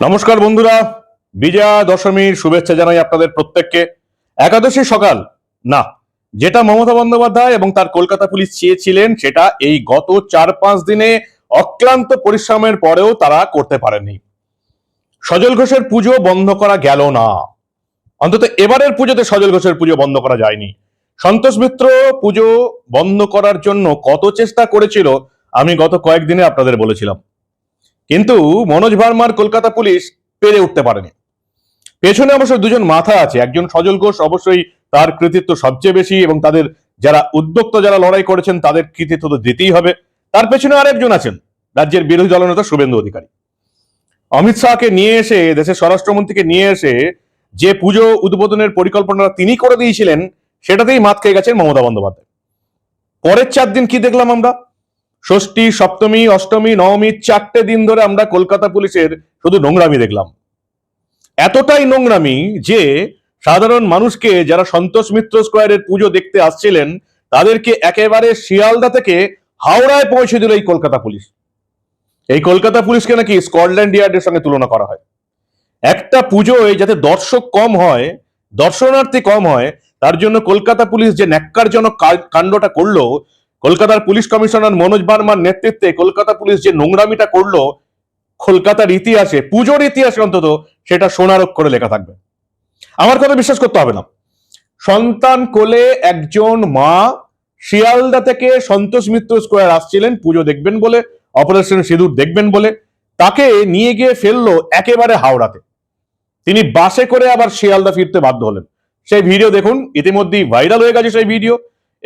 নমস্কার বন্ধুরা। বিজয়া দশমীর শুভেচ্ছা জানাই আপনাদের প্রত্যেককে। একাদশী সকাল, না, যেটা মমতা বন্দ্যোপাধ্যায় এবং তার কলকাতা পুলিশ চেয়েছিলেন, সেটা এই গত চার পাঁচ দিনে অক্লান্ত পরিশ্রমের পরেও তারা করতে পারেনি সজল ঘোষের পুজো বন্ধ করা গেল না। অন্তত এবারের পুজোতে সজল ঘোষের পুজো বন্ধ করা যায়নি। সন্তোষ মিত্র পুজো বন্ধ করার জন্য কত চেষ্টা করেছিল, আমি গত কয়েকদিনে আপনাদের বলেছিলাম। কিন্তু মনোজ ভার্মার কলকাতা পুলিশ পেরে উঠতে পারেনি। পেছনে অবশ্য দুজন মাথা আছে, একজন সজল ঘোষ অবশ্যই তার কৃতিত্ব সবচেয়ে বেশি এবং তাদের যারা উদ্যোক্তা যারা লড়াই করেছেন তাদের কৃতিত্ব তো দিতেই হবে। তার পেছনে আরেকজন আছেন, রাজ্যের বিরোধী দলনেতা শুভেন্দু অধিকারী। অমিত শাহকে নিয়ে এসে, দেশের স্বরাষ্ট্রমন্ত্রীকে নিয়ে এসে যে পুজো উদ্বোধনের পরিকল্পনা তিনি করে দিয়েছিলেন, সেটাতেই মাত খেয়ে গেছেন মমতা বন্দ্যোপাধ্যায়। পরের চার দিন কি দেখলাম আমরা? ষষ্ঠী, সপ্তমী, অষ্টমী, নবমী, চারটে দিন ধরে আমরা কলকাতা পুলিশের শুধু নোংরামি দেখলাম। এতটাই নোংরামি যে সাধারণ মানুষকে যারা সন্তোষ মিত্র স্কোয়ারের পুজো দেখতে আসছিলেন, তাদেরকে একেবারে শিয়ালদা থেকে হাওড়ায় পৌঁছে দিল এই কলকাতা পুলিশ। এই কলকাতা পুলিশকে নাকি স্কটল্যান্ড ইয়ার্ডের সঙ্গে তুলনা করা হয়। একটা পুজোয় যাতে দর্শক কম হয়, দর্শনার্থী কম হয়, তার জন্য কলকাতা পুলিশ যে ন্যাক্কারজনক কাণ্ডটা করল কলকাতার পুলিশ কমিশনার মনোজ ভার্মার নেতৃত্বে কলকাতা পুলিশ যে নোংরামিটা করল, কলকাতার ইতিহাসে, পুজোর ইতিহাসে অন্তত, সেটা সোনার করে লেখা থাকবে। আমার কথা বিশ্বাস করতে হবে না। সন্তান কোলে একজন মা শিয়ালদা থেকে সন্তোষ মিত্র স্কোয়ার আসছিলেন, পুজো দেখবেন বলে, অপারেশন সিঁদুর দেখবেন বলে, তাকে নিয়ে গিয়ে ফেলল একেবারে হাওড়াতে। তিনি বাসে করে আবার শিয়ালদা ফিরতে বাধ্য হলেন। সেই ভিডিও দেখুন, ইতিমধ্যেই ভাইরাল হয়ে গেছে সেই ভিডিও।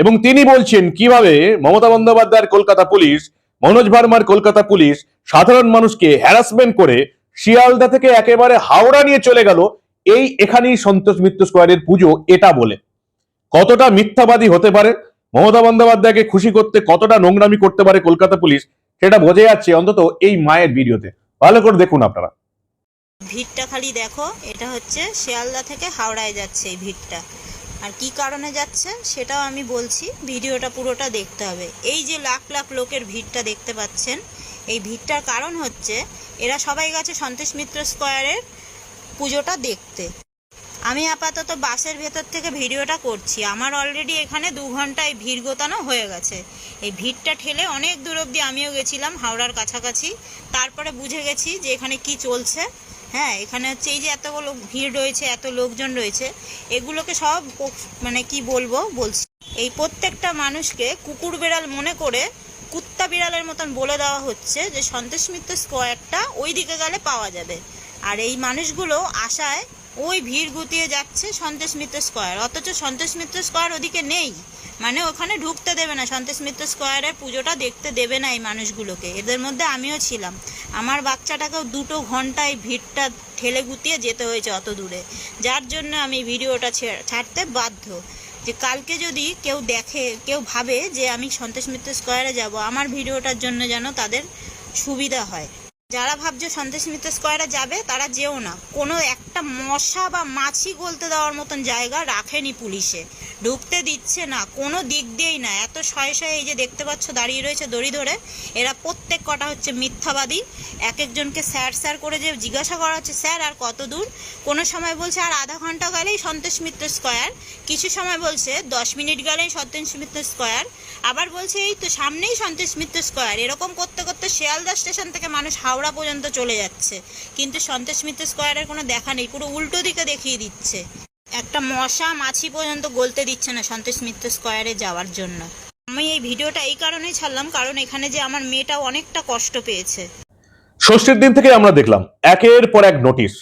এবং তিনি বলছেন, কীভাবে মমতা বন্দ্যোপাধ্যায়ের কলকাতা পুলিশ, মনোজ ভার্মার কলকাতা পুলিশ সাধারণ মানুষকে হ্যারাসমেন্ট করে শিয়ালদা থেকে একেবারে হাওড়া নিয়ে চলে গেল, এই এখানেই সন্তোষ মিত্র স্কোয়ারের পুজো, এটা বলে। কতটা মিথ্যাবাদী হতে পারে? মমতা বন্দ্যোপাধ্যায়কে খুশি করতে কতটা নোংরামি করতে পারে কলকাতা পুলিশ, সেটা বোঝা যাচ্ছে অন্তত এই মায়ের ভিডিওতে। ভালো করে দেখুন আপনারা। ভিড়টা খালি দেখো, এটা হচ্ছে শিয়ালদা থেকে হাওড়ায় যাচ্ছে এই ভিড়টা। আর কি কারণে যাচ্ছে সেটাও আমি বলছি, ভিডিওটা পুরোটা দেখতে হবে। এই যে লাখ লাখ লোকের ভিড়টা দেখতে পাচ্ছেন, এই ভিড়টার কারণ হচ্ছে এরা সবাই গেছে সন্তোষ মিত্র স্কোয়ারের পুজোটা দেখতে। আমি আপাতত বাসের ভেতর থেকে ভিডিওটা করছি। আমার অলরেডি এখানে দু ঘন্টায় ভিড় গোতানো হয়ে গেছে। এই ভিড়টা ঠেলে অনেক দূর অবধি আমিও গেছিলাম হাওড়ার কাছাকাছি। তারপরে বুঝে গেছি যে এখানে কি চলছে। হ্যাঁ এখানে হচ্ছে এই যে এতগুলো ভিড় রয়েছে, এত লোকজন রয়েছে, এগুলোকে সব মানে কি বলব, বলছি। এই প্রত্যেকটা মানুষকে কুকুর বিড়াল মনে করে কুত্তা বিড়ালের মতন বলে দেওয়া হচ্ছে যে সন্তোষ মিত্র স্কোয়ারটা ওই দিকে গেলে পাওয়া যাবে। আর এই মানুষগুলো আশায় ওই ভিড় গুতিয়ে যাচ্ছে সন্তোষ মিত্র স্কোয়ার। অথচ সন্তোষ মিত্র স্কোয়ার ওদিকে নেই। মানে ওখানে ঢুকতে দেবে না। সন্তোষ মিত্র স্কোয়ারের পুজোটা দেখতে দেবে না এই মানুষগুলোকে। এদের মধ্যে আমিও ছিলাম। আমার বাচ্চাটাকেও দুটো ঘন্টায় ভিড়টা ঠেলে গুতিয়ে যেতে হয়েছে অত দূরে। যার জন্য আমি ভিডিওটা ছাড়তে বাধ্য। যে কালকে যদি কেউ দেখে, কেউ ভাবে যে আমি সন্তোষ মিত্র স্কোয়ারে যাব, আমার ভিডিওটার জন্য যেন তাদের সুবিধা হয়। যারা ভাবছে সন্দেশ মিত্র স্কোয়ারে যাবে, তারা যেও না। কোনো একটা মশা বা মাছি গলতে দেওয়ার মতন জায়গা রাখেনি পুলিশে। ঢুকতে দিচ্ছে না, কোনো দিক দিয়েই না। এত শয়ে শয়ে এই যে দেখতে পাচ্ছ দাঁড়িয়ে রয়েছে দড়ি ধরে, এরা প্রত্যেক কটা হচ্ছে মিথ্যাবাদী। এক একজনকে স্যার স্যার করে যে জিজ্ঞাসা করা হচ্ছে, স্যার, আর কত দূর? কোনো সময় বলছে, আর আধা ঘণ্টা গেলেই সন্তোষ মিত্র স্কোয়ার। কিছু সময় বলছে, দশ মিনিট গেলেই সন্তোষ মিত্র স্কোয়ার। আবার বলছে, এই তো সামনেই সন্তোষ মিত্র স্কোয়ার। এরকম করতে করতে শিয়ালদা স্টেশন থেকে মানুষ হাওড়া পর্যন্ত চলে যাচ্ছে। কিন্তু সন্তোষ মিত্র স্কোয়ারের কোনো দেখা নেই, পুরো উল্টো দিকে দেখিয়ে দিচ্ছে। একটা মশা মাছি পর্যন্ত গলতে দিচ্ছে না সন্তোষ মিত্র স্কোয়ারে যাওয়ার জন্য। আমি এই ভিডিওটা এই কারণেই ছাড়লাম, কারণ এখানে যে আমার মেয়েটাও অনেকটা কষ্ট পেয়েছে। ষষ্ঠীর দিন থেকে আমরা দেখলাম, একের পর এক নোটিশ।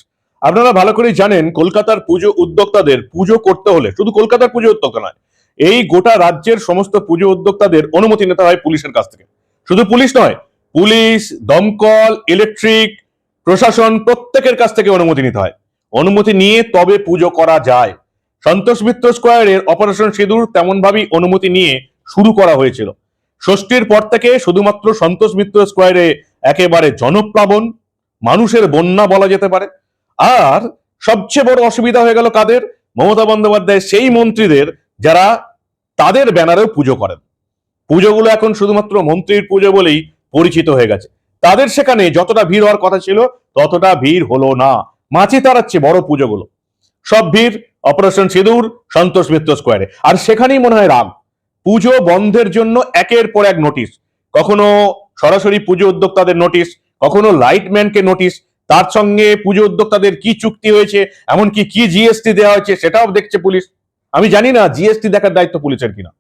আপনারা ভালো করেই জানেন, কলকাতার পুজো উদ্যোক্তাদের পুজো করতে হলে, শুধু কলকাতার পুজো উদ্যোক্তা নয়, এই গোটা রাজ্যের সমস্ত পুজো উদ্যোক্তাদের অনুমতি নিতে হয় পুলিশের কাছ থেকে। শুধু পুলিশ নয়, পুলিশ, দমকল, ইলেকট্রিক, প্রশাসন প্রত্যেকের কাছ থেকে অনুমতি নিতে হয়। অনুমতি নিয়ে তবে পুজো করা যায়। সন্তোষ মিত্র স্কোয়ারের অপারেশন সিঁদুর তেমন ভাবেই অনুমতি নিয়ে শুরু করা হয়েছিল। ষষ্ঠীর পর থেকে শুধুমাত্র সন্তোষ মিত্র স্কোয়ারে একেবারে জনপ্লাবন, মানুষের বন্যা বলা যেতে পারে। আর সবচেয়ে বড় অসুবিধা হয়ে গেল কাদের? মমতা বন্দ্যোপাধ্যায় সেই মন্ত্রীদের যারা তাদের ব্যানারেও পুজো করেন। পুজোগুলো এখন শুধুমাত্র মন্ত্রীর পুজো বলেই পরিচিত হয়ে গেছে। তাদের সেখানে যতটা ভিড় হওয়ার কথা ছিল, ততটা ভিড় হলো না। মাছি তাড়াচ্ছে বড় পুজোগুলো। সব ভিড়, অপারেশন সিঁদুর, সন্তোষ মিত্র স্কোয়ারে। আর সেখানেই মনে হয় রাগ পুজো বন্ধের জন্য একের পর এক নোটিশ। কখনো সরাসরি পুজো উদ্যোক্তাদের নোটিশ, কখনো লাইটম্যানকে নোটিশ। তার সঙ্গে পুজো উদ্যোক্তাদের কি চুক্তি হয়েছে, এমনকি কি জিএসটি দেওয়া হয়েছে, সেটাও দেখছে পুলিশ। আমি জানি না জিএসটি দেখার দায়িত্ব পুলিশের কিনা।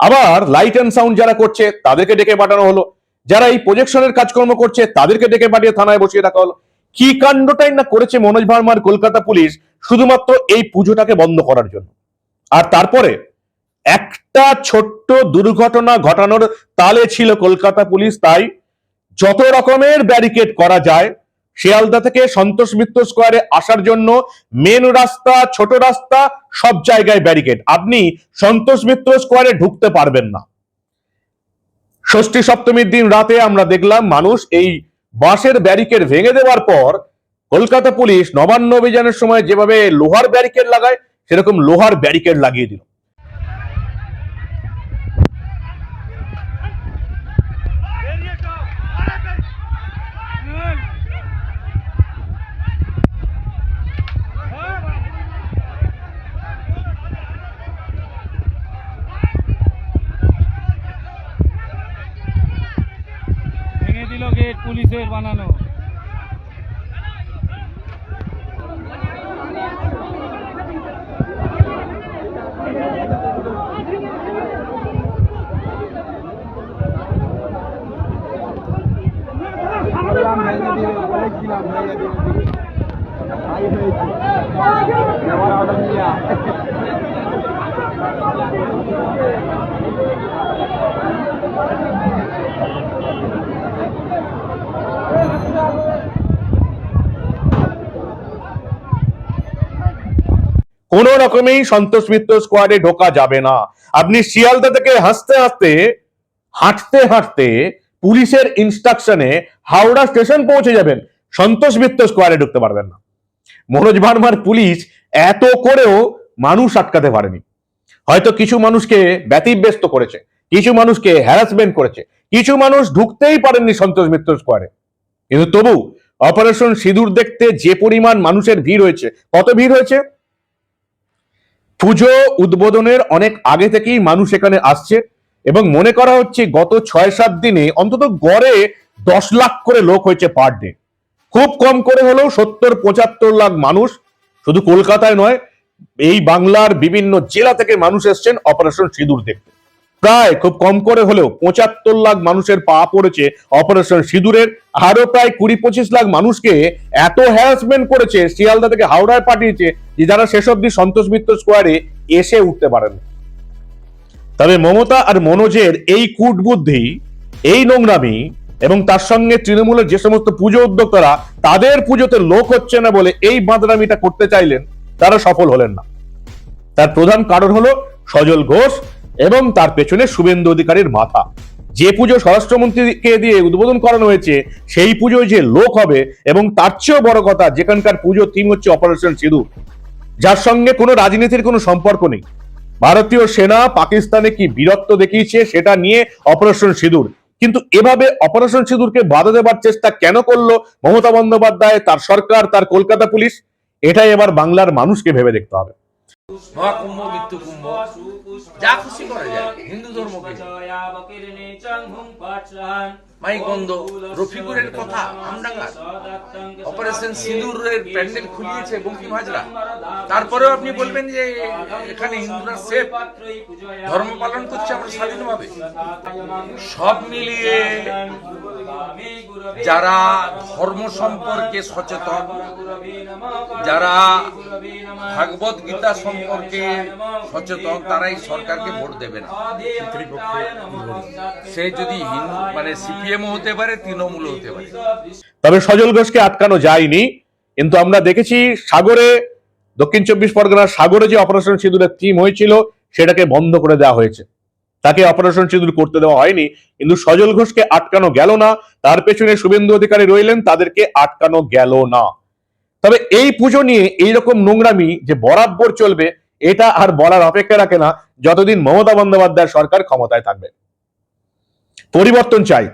আবার লাইট অ্যান্ড সাউন্ড যারা করছে, তাদেরকে ডেকে পাঠানো হলো। যারা এই প্রজেকশনের কাজকর্ম করছে, তাদেরকে ডেকে পাঠিয়ে থানায় বসিয়ে রাখা হলো। কি কাণ্ডটাই না করেছে মনোজ ভার্মার কলকাতা পুলিশ শুধুমাত্র এই পুজোটাকে বন্ধ করার জন্য। আর তারপরে একটা ছোট্ট দুর্ঘটনা ঘটানোর তালে ছিল কলকাতা পুলিশ, তাই যত রকমের ব্যারিকেড করা যায়, শিয়ালদা থেকে সন্তোষ মিত্র স্কোয়ারে আসার জন্য মেন রাস্তা, ছোট রাস্তা, সব জায়গায় ব্যারিকেড। আপনি সন্তোষ মিত্র স্কোয়ারে ঢুকতে পারবেন না। ষষ্ঠী সপ্তমীর দিন রাতে আমরা দেখলাম মানুষ এই বাঁশের ব্যারিকেড ভেঙে দেওয়ার পর কলকাতা পুলিশ নবান্ন অভিযানের সময় যেভাবে লোহার ব্যারিকেড লাগায়, সেরকম লোহার ব্যারিকেড লাগিয়ে দিল ভেঙে দিল গেট পুলিশের বানানো। বললাম ভেঙে দিবে বলেছিলাম ভেঙে দিবে তাই হয়েছে নেওয়ার অর্ডার নিয়ে আয়। কোন রকমেই সন্তোষ মিত্র স্কোয়াডে ঢোকা যাবে না। আপনি শিয়ালদা থেকে হাসতে হাসতে, হাঁটতে হাঁটতে পুলিশের ইনস্ট্রাকশনে হাওড়া স্টেশন পৌঁছে যাবেন। সন্তোষ মিত্র স্কোয়ারে ঢুকতে পারবেন না। মনোজ ভার্মার পুলিশ এত করেও মানুষ আটকাতে পারেনি। হয়তো কিছু মানুষকে ব্যতিব্যস্ত করেছে, কিছু মানুষকে হ্যারাসমেন্ট করেছে, কিছু মানুষ ঢুকতেই পারেননি সন্তোষ মিত্র স্কোয়ারে কিন্তু তবু অপারেশন সিঁদুর দেখতে যে পরিমাণ মানুষের ভিড় হয়েছে, কত ভিড় হয়েছে? পুজো উদ্বোধনের অনেক আগে থেকেই মানুষ এখানে আসছে এবং মনে করা হচ্ছে গত ছয় সাত দিনে অন্তত গড়ে দশ লাখ করে লোক হয়েছে পার ডে। খুব কম করে হলেও সত্তর পঁচাত্তর লাখ মানুষ, শুধু কলকাতায় নয়, এই বাংলার বিভিন্ন জেলা থেকে মানুষ এসছেন অপারেশন সিঁদুর দেখতে। প্রায় খুব কম করে হলেও পঁচাত্তর লাখ মানুষের পা পড়েছে অপারেশন সিঁদুরের। আরও প্রায় কুড়ি পঁচিশ লাখ মানুষকে এত হ্যারাসমেন্ট করেছে শিয়ালদা থেকে হাওড়ায় পাঠিয়েছে যে যারা শেষ অব্দি সন্তোষ মিত্র স্কোয়ারে এসে উঠতে পারেন। তবে মমতা আর মনোজের এই কূট বুদ্ধি এই নোংরামি এবং তার সঙ্গে তৃণমূলের যে সমস্ত পুজো উদ্যোক্তারা, তাদের পুজোতে লোক হচ্ছে না বলে এই বাঁদরামিটা করতে চাইলেন, তারা সফল হলেন না। তার প্রধান কারণ হলো সজল ঘোষ এবং তার পেছনে শুভেন্দু অধিকারীর মাথা। যে পুজো স্বরাষ্ট্রমন্ত্রীকে দিয়ে উদ্বোধন করানো হয়েছে, সেই পুজোয় যে লোক হবে এবং তার চেয়েও বড় কথা, যেখানকার পুজো থিম হচ্ছে অপারেশন সিঁদুর যার সঙ্গে কোনো রাজনীতির কোনো সম্পর্ক নেই। ভারতীয় সেনা পাকিস্তানে কি বীরত্ব দেখিয়েছে, সেটা নিয়ে অপারেশন সিঁদুর কিন্তু এভাবে অপারেশন সিঁদুরকে বাধা দেবার চেষ্টা কেন করল মমতা বন্দ্যোপাধ্যায়, তার সরকার, তার কলকাতা পুলিশ? এটাই এবার বাংলার মানুষকে ভেবে দেখতে হবে। মহাকুম্ভ কুম্ভ। যা খুশি করা যায়। হিন্দু ধর্মকে। মাই গন্ধ, রফিকুরের কথা অপারেশন সিঁদুরের প্যান্ডেল খুলিয়েছে বঙ্কিম হাজরা। তারপরেও আপনি বলবেন যে এখানে হিন্দুরা সেফ। ধর্ম পালন করছে আমরা স্বাধীনভাবে। সব মিলিয়ে যারা ধর্ম সম্পর্কে সচেতন, যারা ভাগবত গীতা সম্পর্কে সচেতন, তারাই সরকারকে ভোট দেবে না। সে যদি হিন্দু মানে সিপিএম হতে পারে তৃণমূল হতে পারে। তবে সজল ঘোষকে আটকানো যায়নি কিন্তু আমরা দেখেছি সাগরে দক্ষিণ চব্বিশ পরগনার সাগরে যে অপারেশন সিঁদুরের টিম হয়েছিল সেটাকে বন্ধ করে দেওয়া হয়েছে। তাকে অপারেশন সিঁদুর করতে দেওয়া হয়নি কিন্তু সজল ঘোষকে আটকানো গেল না তার পেছনে শুভেন্দু অধিকারী রইলেন তাদেরকে আটকানো গেল না। তবে এই পুজো নিয়ে এইরকম নোংরামি যে বরাবর চলবে এটা আর বলার অপেক্ষা রাখে না যতদিন মমতা বন্দ্যোপাধ্যায় সরকার ক্ষমতায় থাকবে। পরিবর্তন চাই।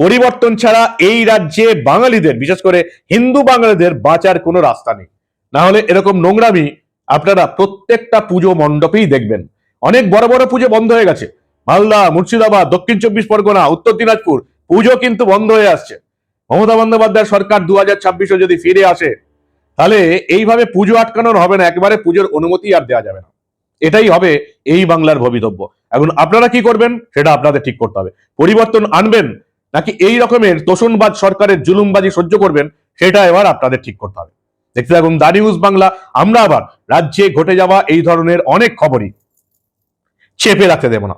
পরিবর্তন ছাড়া এই রাজ্যে বাঙালিদের, বিশেষ করে হিন্দু বাঙালিদের বাঁচার কোনো রাস্তা নেই। না হলে এরকম নোংরামি আপনারা প্রত্যেকটা পুজো মণ্ডপেই দেখবেন। অনেক বড় বড় পুজো বন্ধ হয়ে গেছে। মালদা, মুর্শিদাবাদ, দক্ষিণ চব্বিশ পরগনা, উত্তর দিনাজপুর, পুজো কিন্তু বন্ধ হয়ে আসছে। মমতা বন্দ্যোপাধ্যায় সরকার দু হাজার ছাব্বিশে যদি ফিরে আসে তাহলে এইভাবে পুজো আটকানোর হবে না, একবারে পুজোর অনুমতি আর দেওয়া যাবে না। এটাই হবে এই বাংলার ভবিতব্য। এখন আপনারা কি করবেন, সেটা আপনাদের ঠিক করতে হবে। পরিবর্তন আনবেন, নাকি এই রকমের তোষণবাজ সরকারের জুলুমবাজি সহ্য করবেন, সেটা এবার আপনাদের ঠিক করতে হবে। দেখতে থাকুন দা নিউজ বাংলা, আমরা আবার রাজ্যে ঘটে যাওয়া এই ধরনের অনেক খবরই চেপে রাখতে দেব না।